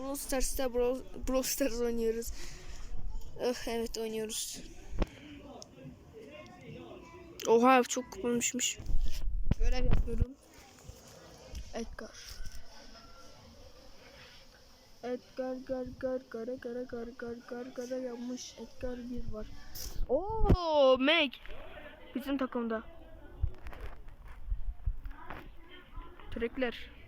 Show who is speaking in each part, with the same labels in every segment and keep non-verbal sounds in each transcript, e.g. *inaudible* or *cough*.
Speaker 1: Brawl Stars'ta Brawl, Brawl Stars oynuyoruz. Oh, evet oynuyoruz. Oha çok kupalmışmış. Görev yapıyorum. Edgar. Edgar gar gar gara gara gar gar gar gara yapmış. Edgar bir var. Oo Meg. Bizim takımda. Türekler.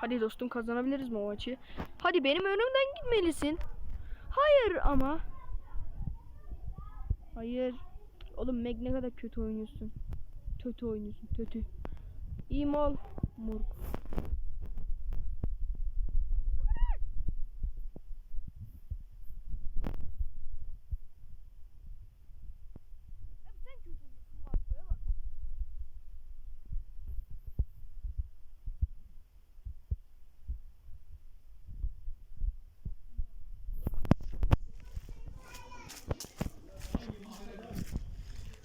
Speaker 1: Hadi dostum kazanabiliriz o maçı? Hadi benim önümden gitmelisin. Hayır ama. Hayır. Oğlum Meg ne kadar kötü oynuyorsun. Kötü oynuyorsun. Kötü. İyi mal. Morg.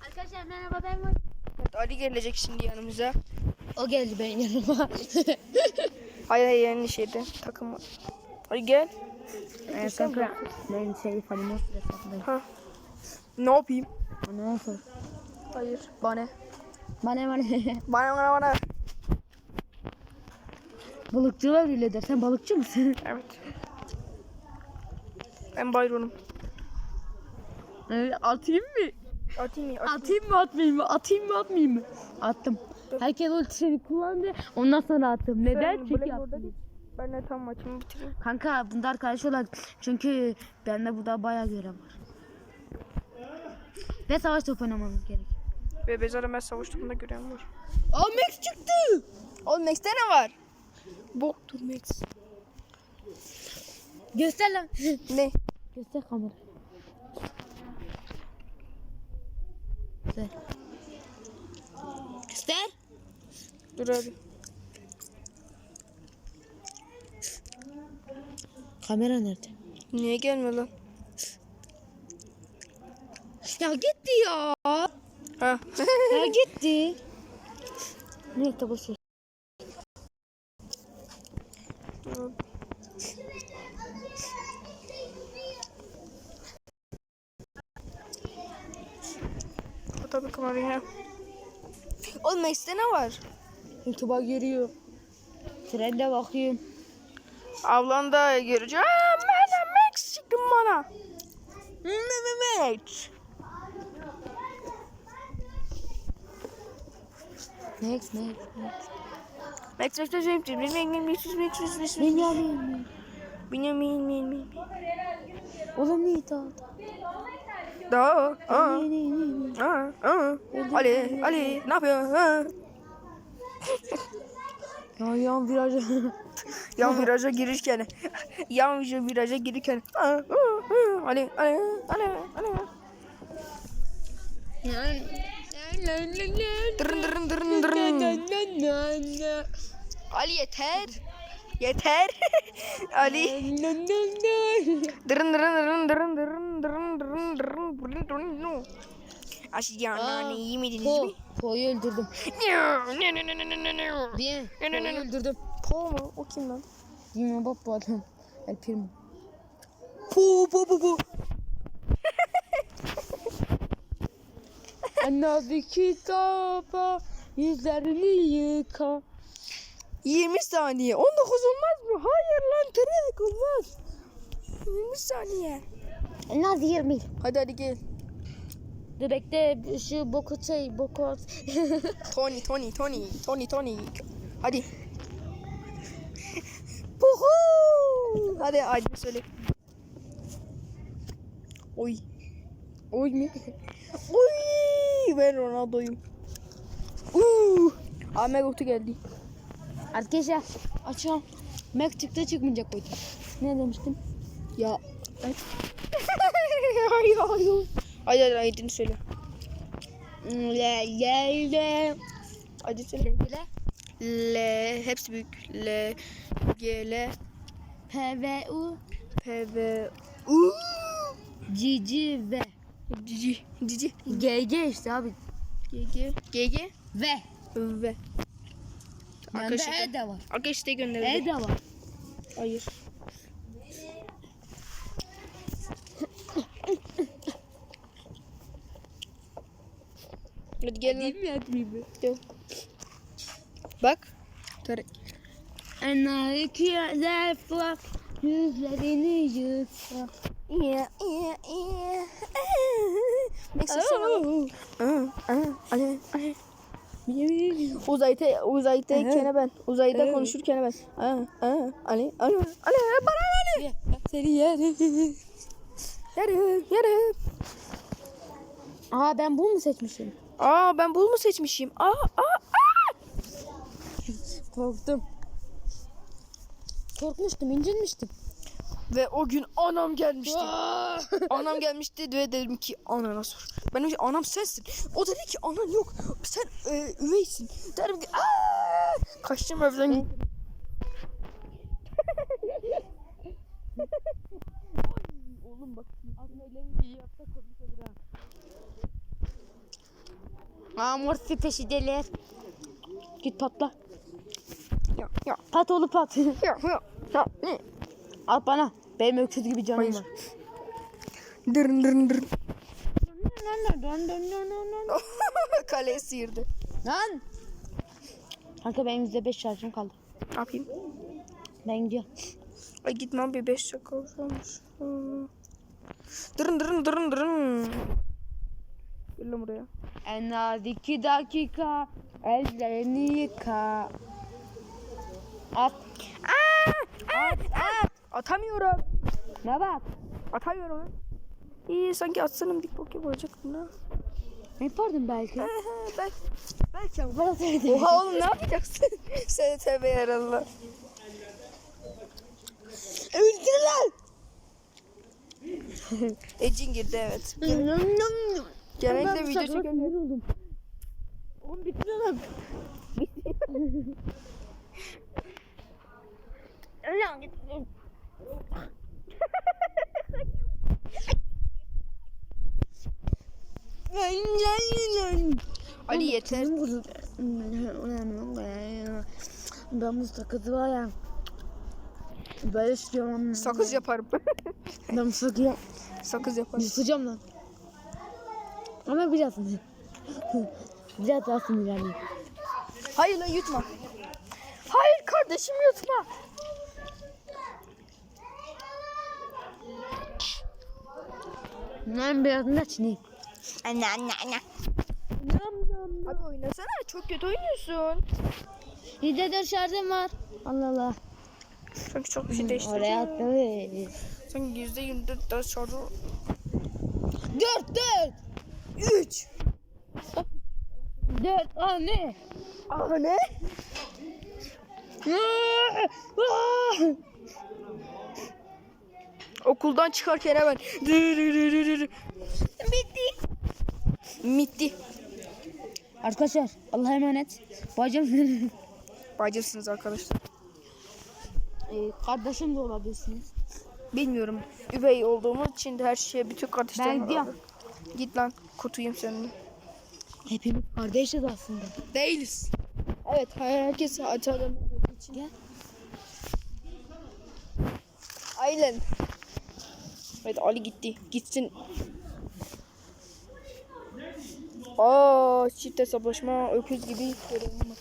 Speaker 2: Arkadaşlar merhaba ben var.
Speaker 1: Evet, Ali gelecek şimdi yanımıza.
Speaker 2: O geldi benim yanıma. *laughs*
Speaker 1: Hayır hayır yeni şeyde takım var. Hadi gel.
Speaker 2: Ee, kanka ben şey Fadime hesabındayım.
Speaker 1: Ha. Ne yapayım?
Speaker 2: Ne olsun?
Speaker 1: Hayır. Bana.
Speaker 2: Bana bana. *laughs*
Speaker 1: Bana bana bana.
Speaker 2: Balıkçılar öyle der. Sen balıkçı mısın? *laughs*
Speaker 1: Evet. Ben Byron'um.
Speaker 2: Ee, atayım mı?
Speaker 1: Atayım mı? Atayım.
Speaker 2: Mı atmayayım mı? Atayım mı atmayayım mı? Attım. Herkes ultisini kullandı. Ondan sonra attım. Neden?
Speaker 1: Sen
Speaker 2: Çünkü
Speaker 1: git. Ben de tam maçımı bitireyim.
Speaker 2: Kanka bunda arkadaş olarak çünkü bende bu da bayağı görev var. Ve savaş topu oynamamız gerek.
Speaker 1: Ve Bezar'a ben savaş topunda gören var.
Speaker 2: Aa Max çıktı.
Speaker 1: Oğlum Max'te ne var? Boktur Max.
Speaker 2: Göster lan.
Speaker 1: Ne?
Speaker 2: Göster kamera. Göster. Göster.
Speaker 1: Dur abi.
Speaker 2: Kamera nerede?
Speaker 1: Niye gelmiyor lan?
Speaker 2: Ya gitti ya.
Speaker 1: Ha.
Speaker 2: ya gitti. Neyse boş
Speaker 1: Max'te ne var?
Speaker 2: YouTube'a giriyor. Trende bakıyorum.
Speaker 1: Ablan da göreceğim. Bana çıktı bana. Max.
Speaker 2: Next next next.
Speaker 1: Max Max Max Max Max Max Max Max Max Max
Speaker 2: Benjamin.
Speaker 1: Benjamin Benjamin
Speaker 2: Oğlum ne daha?
Speaker 1: Da aa aa aa Ali Ali ne yapıyorsun?
Speaker 2: Ya yan viraj.
Speaker 1: Yan viraja girirken yan viraja girirken Ali Ali Ali Ali Dırın dırın dırın dırın Ali yeter yeter Ali Dırın dırın dırın dırın dırın dırın dırın dırın dırın dırın no. Aşyanani yemediniz mi?
Speaker 2: Po, Po'yu öldürdüm.
Speaker 1: Ne ne ne ne ne ne ne
Speaker 2: Diye.
Speaker 1: Ne, ne, ne,
Speaker 2: Po'yu öldürdüm.
Speaker 1: Po mu? O kim lan?
Speaker 2: Bilmiyorum bak bu adam. El Primo.
Speaker 1: Po po po po. *laughs*
Speaker 2: Anladı kitaba yüzlerini yıka.
Speaker 1: 20 saniye. 19 olmaz mı? Hayır lan trek olmaz. 20 saniye.
Speaker 2: Anladı 20.
Speaker 1: Hadi hadi gel.
Speaker 2: Dur bekle şu boku şey boku. *laughs*
Speaker 1: Tony Tony Tony Tony Tony. Hadi. *laughs* Puhu. Hadi hadi söyle. Oy.
Speaker 2: Oy ne? *laughs*
Speaker 1: Oy. Ben Ronaldo'yum. Uuu. Ahmet Kutu geldi.
Speaker 2: Arkadaşlar açıyorum. Mektupta çıkmayacak koydum. Ne demiştim?
Speaker 1: Ya. Ay. Ay ay. Hadi hadi ayetini söyle.
Speaker 2: Le le le.
Speaker 1: Hadi söyle.
Speaker 2: Le
Speaker 1: L hepsi büyük. L G L
Speaker 2: P V U
Speaker 1: P V U
Speaker 2: C C V
Speaker 1: Cici Cici
Speaker 2: G G işte abi.
Speaker 1: G G G G
Speaker 2: V.
Speaker 1: V Arkadaşlar
Speaker 2: E de var.
Speaker 1: Arkadaşlar
Speaker 2: E
Speaker 1: gönderdi.
Speaker 2: de var.
Speaker 1: Hayır. Hadi gel lan.
Speaker 2: mi atmayayım mı?
Speaker 1: Bak. Tarık.
Speaker 2: Yüzlerini.
Speaker 1: Yeah, yeah, yeah. Neyse Ali, Ali. Uzayda, uzayda kene ben. Uzayda konuşurken ben. Ali, Ali, Ali, bana Ali.
Speaker 2: Seni yerim.
Speaker 1: Yarım, yarım.
Speaker 2: Aa ben bunu mu seçmişim?
Speaker 1: Aa ben bunu mu seçmişim? Aa, aa.
Speaker 2: Korktum. Korkmuştum, incinmiştim.
Speaker 1: Ve o gün anam gelmişti. anam gelmişti ve dedim ki anana sor. Ben ki anam sensin. O dedi ki anan yok. Sen e, üveysin. Derim ki aa! Kaçtım evden. Oğlum bak. Aslında ileri iyi yapsak komik olur ha.
Speaker 2: Aa morfi peşideler. Git patla.
Speaker 1: Ya ya
Speaker 2: Pat oğlu pat.
Speaker 1: ya ya. Ya ne?
Speaker 2: Al bana. Benim öküz gibi canım
Speaker 1: Hayır.
Speaker 2: var.
Speaker 1: Dırın dırın dırın.
Speaker 2: Lan. *laughs*
Speaker 1: Kaleye sıyırdı.
Speaker 2: Kanka benim %5 şarjım kaldı.
Speaker 1: Ne yapayım?
Speaker 2: Ben gidiyorum.
Speaker 1: Ay gitmem bir 5 dakika olmuş. Dırın dırın dırın dırın. Gel lan buraya.
Speaker 2: En az iki dakika ellerini yıka. At.
Speaker 1: At at. Atamıyorum.
Speaker 2: Ne bak?
Speaker 1: Atamıyorum. İyi sanki atsana dik bok yapacaktım ha.
Speaker 2: Yapardım belki.
Speaker 1: belki. Belki ama.
Speaker 2: Bana söyledin.
Speaker 1: Oha oğlum ne yapacaksın? *laughs* Seni tövbe yarallah.
Speaker 2: Öldürürler. *laughs*
Speaker 1: Ecin girdi evet. Genellikle video çekiyorum.
Speaker 2: oldum. Oğlum bitti lan.
Speaker 1: Ali yeter.
Speaker 2: Ben bu sakızı var ya. Böyle istiyorum.
Speaker 1: Sakız yaparım.
Speaker 2: Ben bu sakızı
Speaker 1: Sakız yaparım.
Speaker 2: yutacağım lan. Ama biraz *laughs* biraz daha sinirlendim.
Speaker 1: Hayır lan yutma. Hayır kardeşim yutma.
Speaker 2: Ben birazını da çineyim.
Speaker 1: Anne anne anne. Abi oynasana çok kötü oynuyorsun.
Speaker 2: Yüzde şarjım var. Allah Allah.
Speaker 1: Sanki çok bir şey değiştirdi.
Speaker 2: Oraya atlamayız.
Speaker 1: Sanki yüzde yirmi şarjı.
Speaker 2: Dört dört.
Speaker 1: 3
Speaker 2: 4 Aa ne?
Speaker 1: Aa ne? Okuldan çıkarken hemen. Bitti. Bitti.
Speaker 2: Arkadaşlar Allah'a emanet. Bacım.
Speaker 1: Bacısınız arkadaşlar.
Speaker 2: Ee, kardeşim de olabilirsiniz.
Speaker 1: Bilmiyorum. Üvey olduğumuz için de her şeye bütün kardeşlerim
Speaker 2: Ben diyorum.
Speaker 1: Git lan kurtuyum seninle.
Speaker 2: Hepimiz kardeşiz aslında.
Speaker 1: Değiliz. Evet herkes için.
Speaker 2: Gel.
Speaker 1: Aynen. Evet Ali gitti. Gitsin. Aa çift hesaplaşma öküz gibi görünüyor.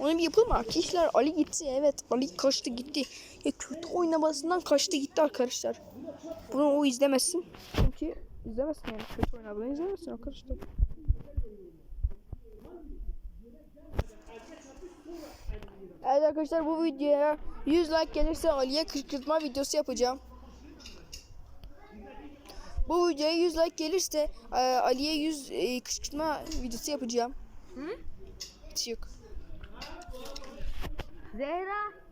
Speaker 1: Onu bir yapalım arkadaşlar. Ali gitti. Evet Ali kaçtı gitti. Ya kötü oynamasından kaçtı gitti arkadaşlar. Bunu o izlemesin. Çünkü izlemesin yani. Kötü oynadığını izlemesin arkadaşlar. Evet arkadaşlar bu videoya 100 like gelirse Ali'ye kışkırtma videosu yapacağım. Bu videoya 100 like gelirse e, Ali'ye 100 e, kışkırtma videosu yapacağım. Hı? Hiç yok.
Speaker 2: Zehra.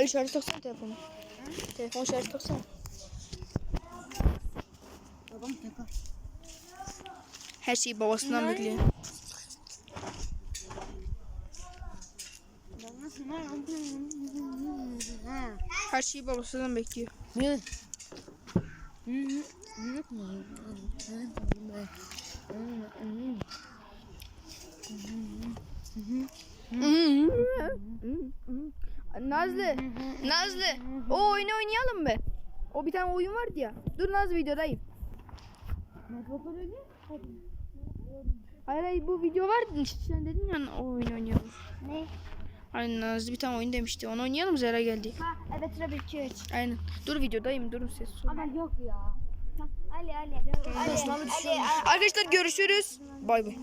Speaker 1: Ali şarjı taksana telefonu. Telefon şarj taksana.
Speaker 2: Babam takar.
Speaker 1: Her şeyi babasından bekliyor. Her şeyi babasından bekliyor.
Speaker 2: Ne?
Speaker 1: Nazlı, Nazlı. O oyunu oynayalım mı? O bir tane oyun vardı ya. Dur Nazlı videodayım. Hayır hayır bu video vardı işte sen dedin ya o oyunu oynayalım.
Speaker 3: Ne?
Speaker 1: Hani Nazlı bir tane oyun demişti. Onu oynayalım Zera geldi.
Speaker 3: Ha evet Rabbit 2
Speaker 1: Aynen. Dur videodayım durun ses.
Speaker 3: Ama yok ya. Ali Ali. Ali Ali. Ali.
Speaker 1: Arkadaşlar görüşürüz. Bay bay.